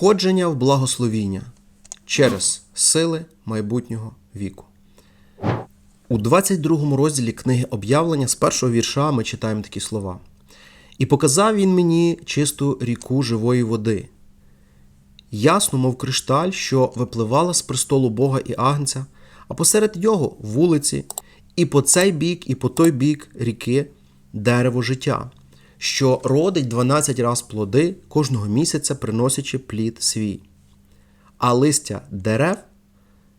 Входження в благословіння через сили майбутнього віку. У 22 розділі книги об'явлення з першого вірша ми читаємо такі слова. І показав він мені чисту ріку живої води, ясно, мов кришталь, що випливала з престолу Бога і Агнця, а посеред його вулиці, і по цей бік, і по той бік ріки дерево життя, що родить 12 раз плоди кожного місяця, приносячи плід свій, а листя дерев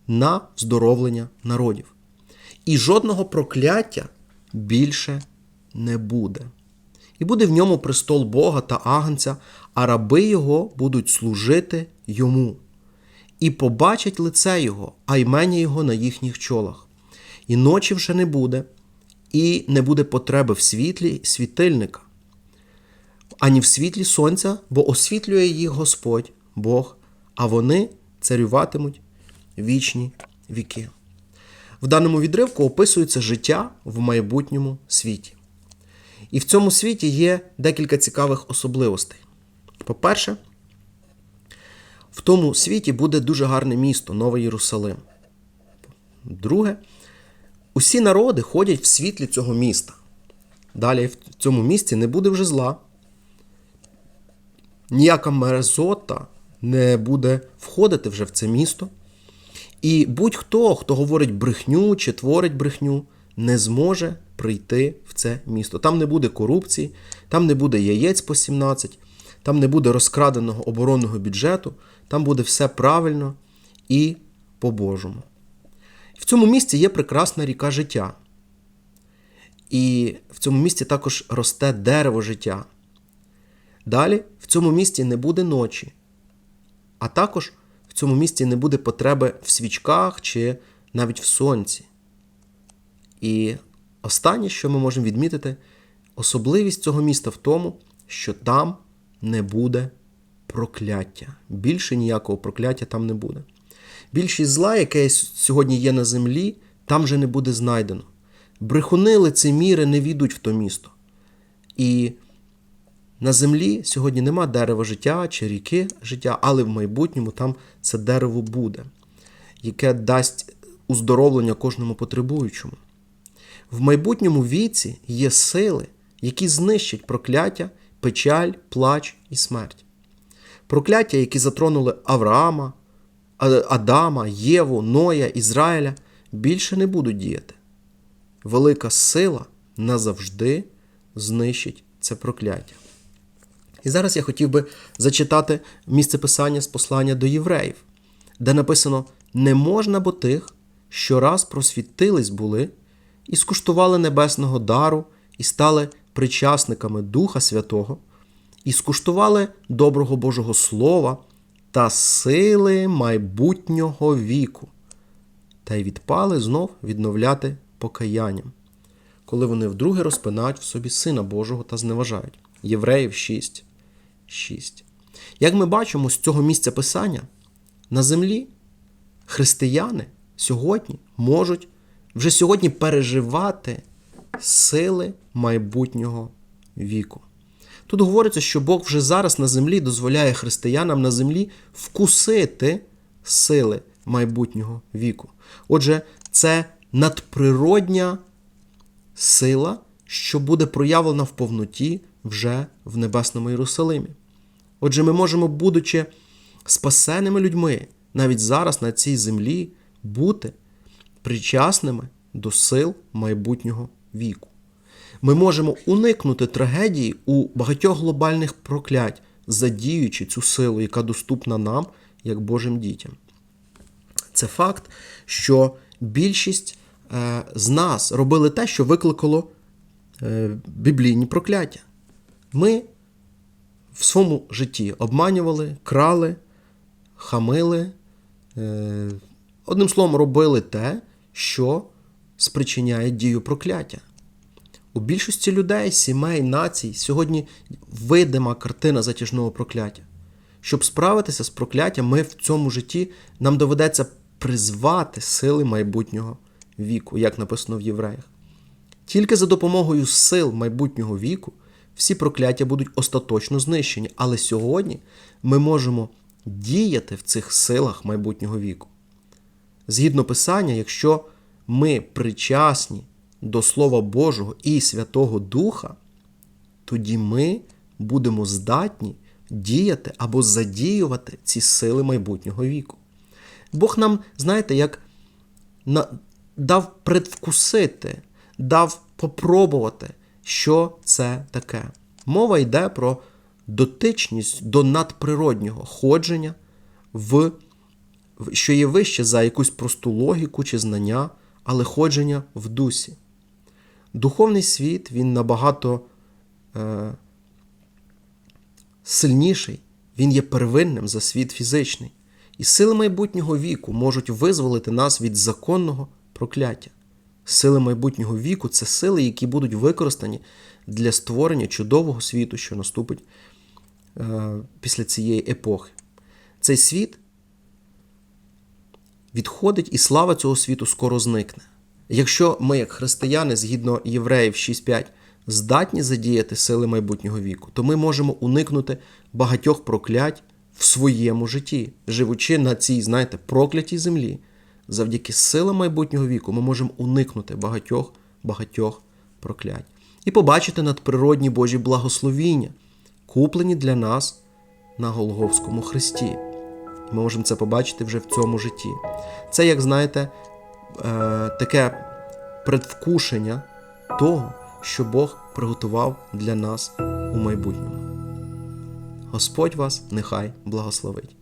на здоровлення народів. І жодного прокляття більше не буде. І буде в ньому престол Бога та Агнця, а раби його будуть служити йому. І побачать лице Його, а ймення Його на їхніх чолах. І ночі вже не буде, і не буде потреби в світлі світильника, ані в світлі сонця, бо освітлює їх Господь, Бог, а вони царюватимуть вічні віки. В даному відривку описується життя в майбутньому світі. І в цьому світі є декілька цікавих особливостей. По-перше, в тому світі буде дуже гарне місто, Новий Єрусалим. Друге, усі народи ходять в світлі цього міста. Далі в цьому місті не буде вже зла. Ніяка мерзота не буде входити вже в це місто. І будь-хто, хто говорить брехню чи творить брехню, не зможе прийти в це місто. Там не буде корупції, там не буде яєць по 17, там не буде розкраденого оборонного бюджету, там буде все правильно і по-божому. В цьому місті є прекрасна ріка життя. І в цьому місті також росте дерево життя. Далі в цьому місті не буде ночі, а також в цьому місті не буде потреби в свічках чи навіть в сонці. І останнє, що ми можемо відмітити, особливість цього міста в тому, що там не буде прокляття. Більше ніякого прокляття там не буде. Більшість зла, яке сьогодні є на землі, там вже не буде знайдено. Брехуни лицеміри не війдуть в то місто. І на землі сьогодні нема дерева життя чи ріки життя, але в майбутньому там це дерево буде, яке дасть уздоровлення кожному потребуючому. В майбутньому віці є сили, які знищать прокляття, печаль, плач і смерть. Прокляття, які затронули Авраама, Адама, Єву, Ноя, Ізраїля, більше не будуть діяти. Велика сила назавжди знищить це прокляття. І зараз я хотів би зачитати місце писання з послання до євреїв, де написано: не можна бо тих, що раз просвітились були, і скуштували небесного дару, і стали причасниками Духа Святого, і скуштували доброго Божого Слова та сили майбутнього віку, та й відпали знов відновляти покаянням, коли вони вдруге розпинають в собі Сина Божого та зневажають. Євреїв 6. 6. Як ми бачимо з цього місця писання, на землі християни сьогодні можуть вже сьогодні переживати сили майбутнього віку. Тут говориться, що Бог вже зараз на землі дозволяє християнам на землі вкусити сили майбутнього віку. Отже, це надприродня сила, що буде проявлена в повноті вже в Небесному Єрусалимі. Отже, ми можемо, будучи спасеними людьми, навіть зараз на цій землі, бути причасними до сил майбутнього віку. Ми можемо уникнути трагедії у багатьох глобальних проклять, задіючи цю силу, яка доступна нам, як Божим дітям. Це факт, що більшість е, з нас робили те, що викликало е, біблійні прокляття. Ми в своєму житті обманювали, крали, хамили, е, одним словом, робили те, що спричиняє дію прокляття. У більшості людей, сімей, націй сьогодні видима картина затяжного прокляття. Щоб справитися з прокляттям, ми в цьому житті нам доведеться призвати сили майбутнього віку, як написано в євреях. Тільки за допомогою сил майбутнього віку всі прокляття будуть остаточно знищені. Але сьогодні ми можемо діяти в цих силах майбутнього віку. Згідно Писання, якщо ми причасні до Слова Божого і Святого Духа, тоді ми будемо здатні діяти або задіювати ці сили майбутнього віку. Бог нам, знаєте, як дав предвкусити, дав попробувати, що це таке. Мова йде про дотичність до надприроднього ходження, в, що є вище за якусь просту логіку чи знання, але ходження в дусі. Духовний світ він набагато е, сильніший, він є первинним за світ фізичний. І сили майбутнього віку можуть визволити нас від законного прокляття. Сили майбутнього віку це сили, які будуть використані для створення чудового світу, що наступить е, після цієї епохи. Цей світ відходить, і слава цього світу скоро зникне. Якщо ми, як християни, згідно Євреїв 6.5, здатні задіяти сили майбутнього віку, то ми можемо уникнути багатьох проклять в своєму житті, живучи на цій, знаєте, проклятій землі. Завдяки силам майбутнього віку ми можемо уникнути багатьох багатьох проклять і побачити надприродні Божі благословіння, куплені для нас на Голговському хресті. І ми можемо це побачити вже в цьому житті. Це, як знаєте, е, таке предвкушення того, що Бог приготував для нас у майбутньому. Господь вас нехай благословить.